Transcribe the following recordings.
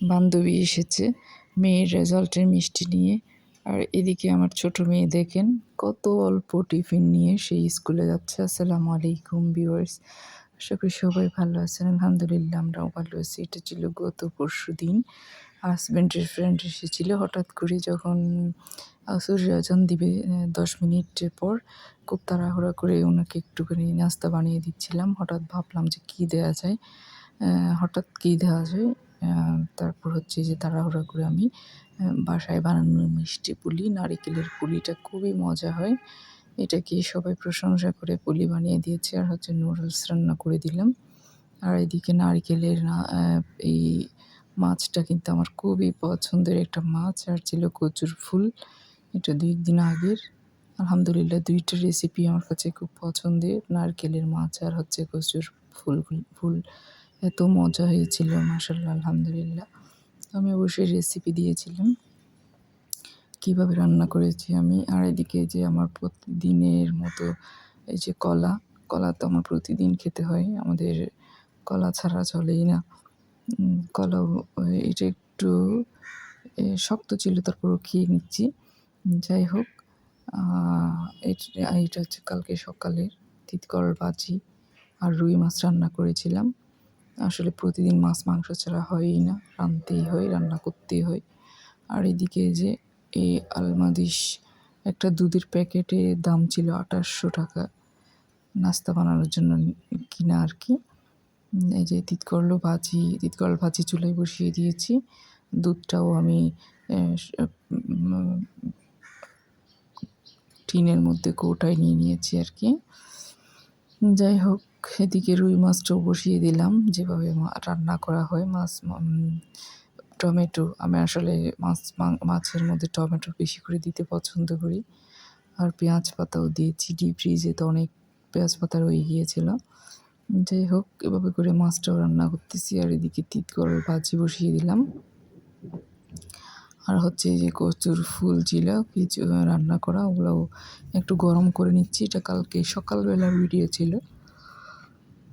বান্ধবী এসেছে, মেয়ের রেজাল্টের মিষ্টি নিয়ে। আর এদিকে আমার ছোট মেয়ে, দেখেন কত অল্প টিফিন নিয়ে সেই স্কুলে যাচ্ছে। আসসালামু আলাইকুম, ভিউয়ার্স। আশা করি সবাই ভালো আছেন। আলহামদুলিল্লাহ, আমরাও ভালো আছি। এটা ছিল গত পরশু দিন। হাজব্যান্ডের ফ্রেন্ড এসেছিল হঠাৎ করে যখন সূর্য আজান দিবে দশ মিনিট পর খুব তাড়াহুড়া করে ওনাকে একটুখানি নাস্তা বানিয়ে দিচ্ছিলাম। হঠাৎ ভাবলাম যে কী দেওয়া যায়? হঠাৎ কী দেওয়া যায়? তারপর হচ্ছে যে তাড়াহুড়া করে আমি বাসায় বানানো মিষ্টি পুলি, নারিকেলের পুলিটা খুবই মজা হয়। এটাকে সবাই প্রশংসা করে পুলি বানিয়ে দিয়েছে আর হচ্ছে নুডলস রান্না করে দিলাম। আর এদিকে নারিকেলের এই মাছটা কিন্তু আমার খুবই পছন্দের একটা মাছ আর ছিল কচুর ফুল। এটা দুই দিন আগের। আলহামদুলিল্লাহ দুইটা রেসিপি আমার কাছে খুব পছন্দের। নারকেলের মাছ আর হচ্ছে কচুর ফুল ফুল। এত মজা হয়েছিল মাসাল্লাহ আলহামদুলিল্লাহ। আমি অবশ্যই রেসিপি দিয়েছিলাম। কীভাবে রান্না করেছি আমি, আর এদিকে যে আমার প্রতিদিনের মতো এই যে কলা কলা তো আমার প্রতিদিন খেতে হয়, আমাদের কলা ছাড়া চলেই না। কলা এটা একটু শক্ত ছিল তারপরও খেয়ে নিচ্ছি। যাই হোক এটা হচ্ছে কালকে সকালের তিতকর বাজি আর রুই মাছ রান্না করেছিলাম। আসলে প্রতিদিন মাছ, মাংস ছাড়া হয়ই না রাঁধতেই হয়, রান্না করতেই হয়। আর এদিকে যে এই আলমাদিস, একটা দুধের প্যাকেটে দাম ছিল আঠাশশো টাকা। নাস্তা বানানোর জন্য কিনা আর কি। এই যে তিতকরল ভাজি তিতকরল ভাজি চুলায় বসিয়ে দিয়েছি। দুধটাও আমি টিনের মধ্যে কৌটায় নিয়ে নিয়েছি আর কি। যাই হোক এদিকে রুই মাছটাও বসিয়ে দিলাম। যেভাবে রান্না করা হয়, মাছ টমেটো। আমি আসলে মাছ মাছের মধ্যে টমেটো বেশি করে দিতে পছন্দ করি। আর পেঁয়াজ পাতাও দিয়েছি। ডিপ ফ্রিজে তো অনেক পেঁয়াজ পাতা রয়ে গিয়েছিল। যাই হোক, এভাবে করে মাছটাও রান্না করতেছি। আর এদিকে তিত করার ভাজি বসিয়ে দিলাম। আর হচ্ছে যে কচুর ফুল ছিল কিছু রান্না করা, ওগুলোও একটু গরম করে নিচ্ছি। এটা কালকে সকালবেলার ভিডিও ছিল।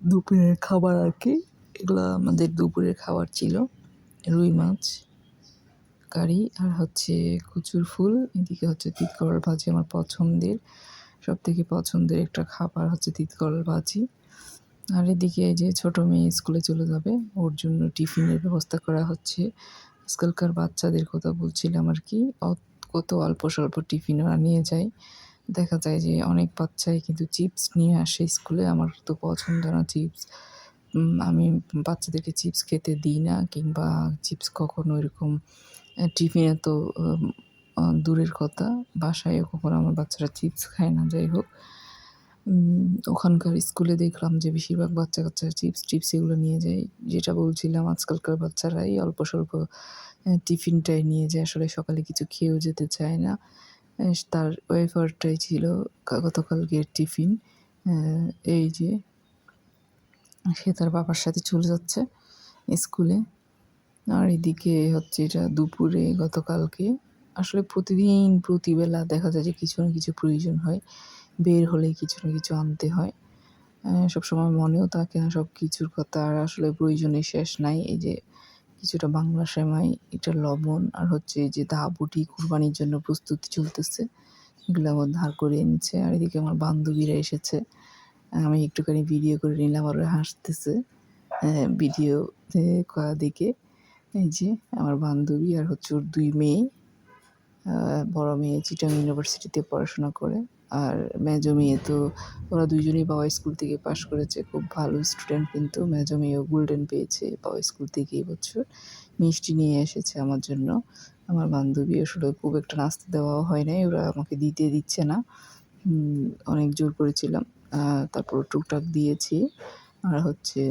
দুপুরের খাবার আর কি। এগুলো আমাদের দুপুরের খাবার ছিল। রুই মাছ, কারি আর হচ্ছে কচুর ফুল। এদিকে হচ্ছে তিতকরল ভাজি আমার পছন্দের। সব থেকে পছন্দের একটা খাবার হচ্ছে তিতকরল ভাজি। আর এদিকে যে ছোটো মেয়ে স্কুলে চলে যাবে, ওর জন্য টিফিনের ব্যবস্থা করা হচ্ছে। আজকালকার বাচ্চাদের কথা বলছিলাম আর কি। কত অল্প স্বল্প টিফিন ওরা নিয়ে যায়। দেখা যায় যে অনেক বাচ্চাই কিন্তু চিপস নিয়ে আসে স্কুলে। আমার তো পছন্দ না চিপস। আমি বাচ্চাদেরকে চিপস খেতে দিই না কিংবা চিপস কখনো এরকম টিফিনে তো দূরের কথা। বাসায়ও কখনো আমার বাচ্চারা চিপস খায় না, যাই হোক। ওখানকার স্কুলে দেখলাম যে বেশিরভাগ বাচ্চা কাচ্চা চিপস টিপস এগুলো নিয়ে যায়। যেটা বলছিলাম, আজকালকার বাচ্চারাই অল্প স্বল্প টিফিনটাই নিয়ে যায়। আসলে সকালে কিছু খেয়েও যেতে চায় না। তার ওয়েফারটাই ছিল গতকালকের টিফিন। এই যে সে তার বাবার সাথে চলে যাচ্ছে স্কুলে। আর এদিকে হচ্ছে এটা দুপুরে গতকালকে। আসলে প্রতিদিন, প্রতিবেলা দেখা যায় যে কিছু না কিছু প্রয়োজন হয়। বের হলে কিছু না কিছু আনতে হয়। সবসময় মনেও থাকে না সব কিছুর কথা। আর আসলে প্রয়োজনে শেষ নাই। এই যে কিছুটা বাংলা সেমাই, এটা লবণ আর হচ্ছে যে দাবুটি কুরবানির জন্য প্রস্তুতি চলতেছে, এগুলো আমার ধার করে এনেছে। আর এদিকে আমার বান্ধবীরা এসেছে। আমি একটুখানি ভিডিও করে নিলাম, আর হাসতেছে ভিডিও করা দেখে, এই যে আমার বান্ধবী আর হচ্ছে ওর দুই মেয়ে বড় মেয়ে চিটাং ইউনিভার্সিটিতে পড়াশোনা করে। আর মেজো মেয়ে তো ওরা দুইজনেই বাবা স্কুল থেকে পাশ করেছে। খুব ভালো স্টুডেন্ট কিন্তু। মেজো মেয়েও গোল্ডেন পেয়েছে বাবা স্কুল থেকে এবছর মিষ্টি নিয়ে এসেছে আমার জন্য। আমার বান্ধবী আসলে খুব একটা নাস্তা দেওয়াও হয় নাই। ওরা আমাকে দিতে দিচ্ছে না। অনেক জোর করেছিলাম। তারপর টুকটাক দিয়েছি। আর হচ্ছে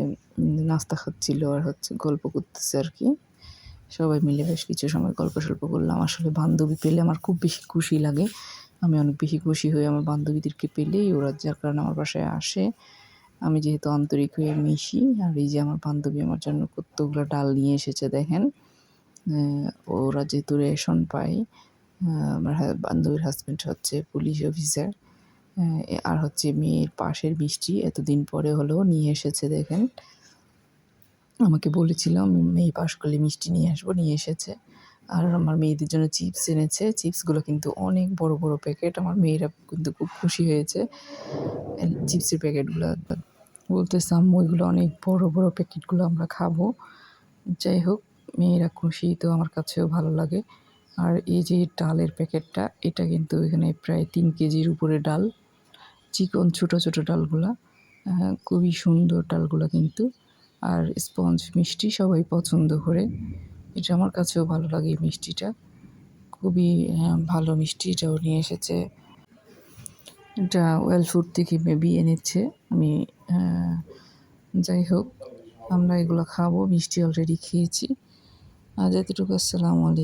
নাস্তা খাচ্ছিল আর হচ্ছে গল্প করতেছে আর কি। সবাই মিলে বেশ কিছু সময় গল্প সল্প করলাম। আসলে বান্ধবী পেলে আমার খুব বেশি খুশি লাগে। আমি অনেক বেশি খুশি হই আমার বান্ধবীদেরকে পেলেই, ওরা যার কারণে আমার বাসায় আসে। আমি যেহেতু আন্তরিক হয়ে মিশি, আর এই যে আমার বান্ধবী আমার জন্য কতগুলো ডাল নিয়ে এসেছে দেখেন। ওরা যেহেতু রেশন পায় আমার বান্ধবীর হাজব্যান্ড হচ্ছে পুলিশ অফিসার আর হচ্ছে মেয়ের পাশের বৃষ্টি এতদিন পরে হলেও নিয়ে এসেছে দেখেন। আমাকে বলেছিলাম মেয়ে পাশ করলে মিষ্টি নিয়ে আসব, নিয়ে এসেছে। আর আমার মেয়েদের জন্য চিপস এনেছে। চিপসগুলো কিন্তু অনেক বড় বড় প্যাকেট। আমার মেয়েরা কিন্তু খুব খুশি হয়েছে। চিপসের প্যাকেটগুলো বলতেছে, আম্মু, এগুলো অনেক বড় বড় প্যাকেটগুলো আমরা খাব। যাই হোক, মেয়েরা খুশি, তো আমার কাছেও ভালো লাগে। আর এই যে ডালের প্যাকেটটা, এটা কিন্তু এখানে প্রায় তিন কেজির উপরে ডাল। চিকন, ছোট ছোট ডালগুলা। খুবই সুন্দর ডালগুলো কিন্তু। আর স্পঞ্জ মিষ্টি সবাই পছন্দ করে। এটা আমার কাছেও ভালো লাগে এই মিষ্টিটা। খুবই আহ, ভালো মিষ্টি এটাও নিয়ে এসেছে। এটা ওয়েল ফুড থেকে মেবি এনেছে। আমি আহ, যাই হোক আমরা এগুলো খাব মিষ্টি অলরেডি খেয়েছি। আজ এতটুকু আসসালামু আলাইকুম।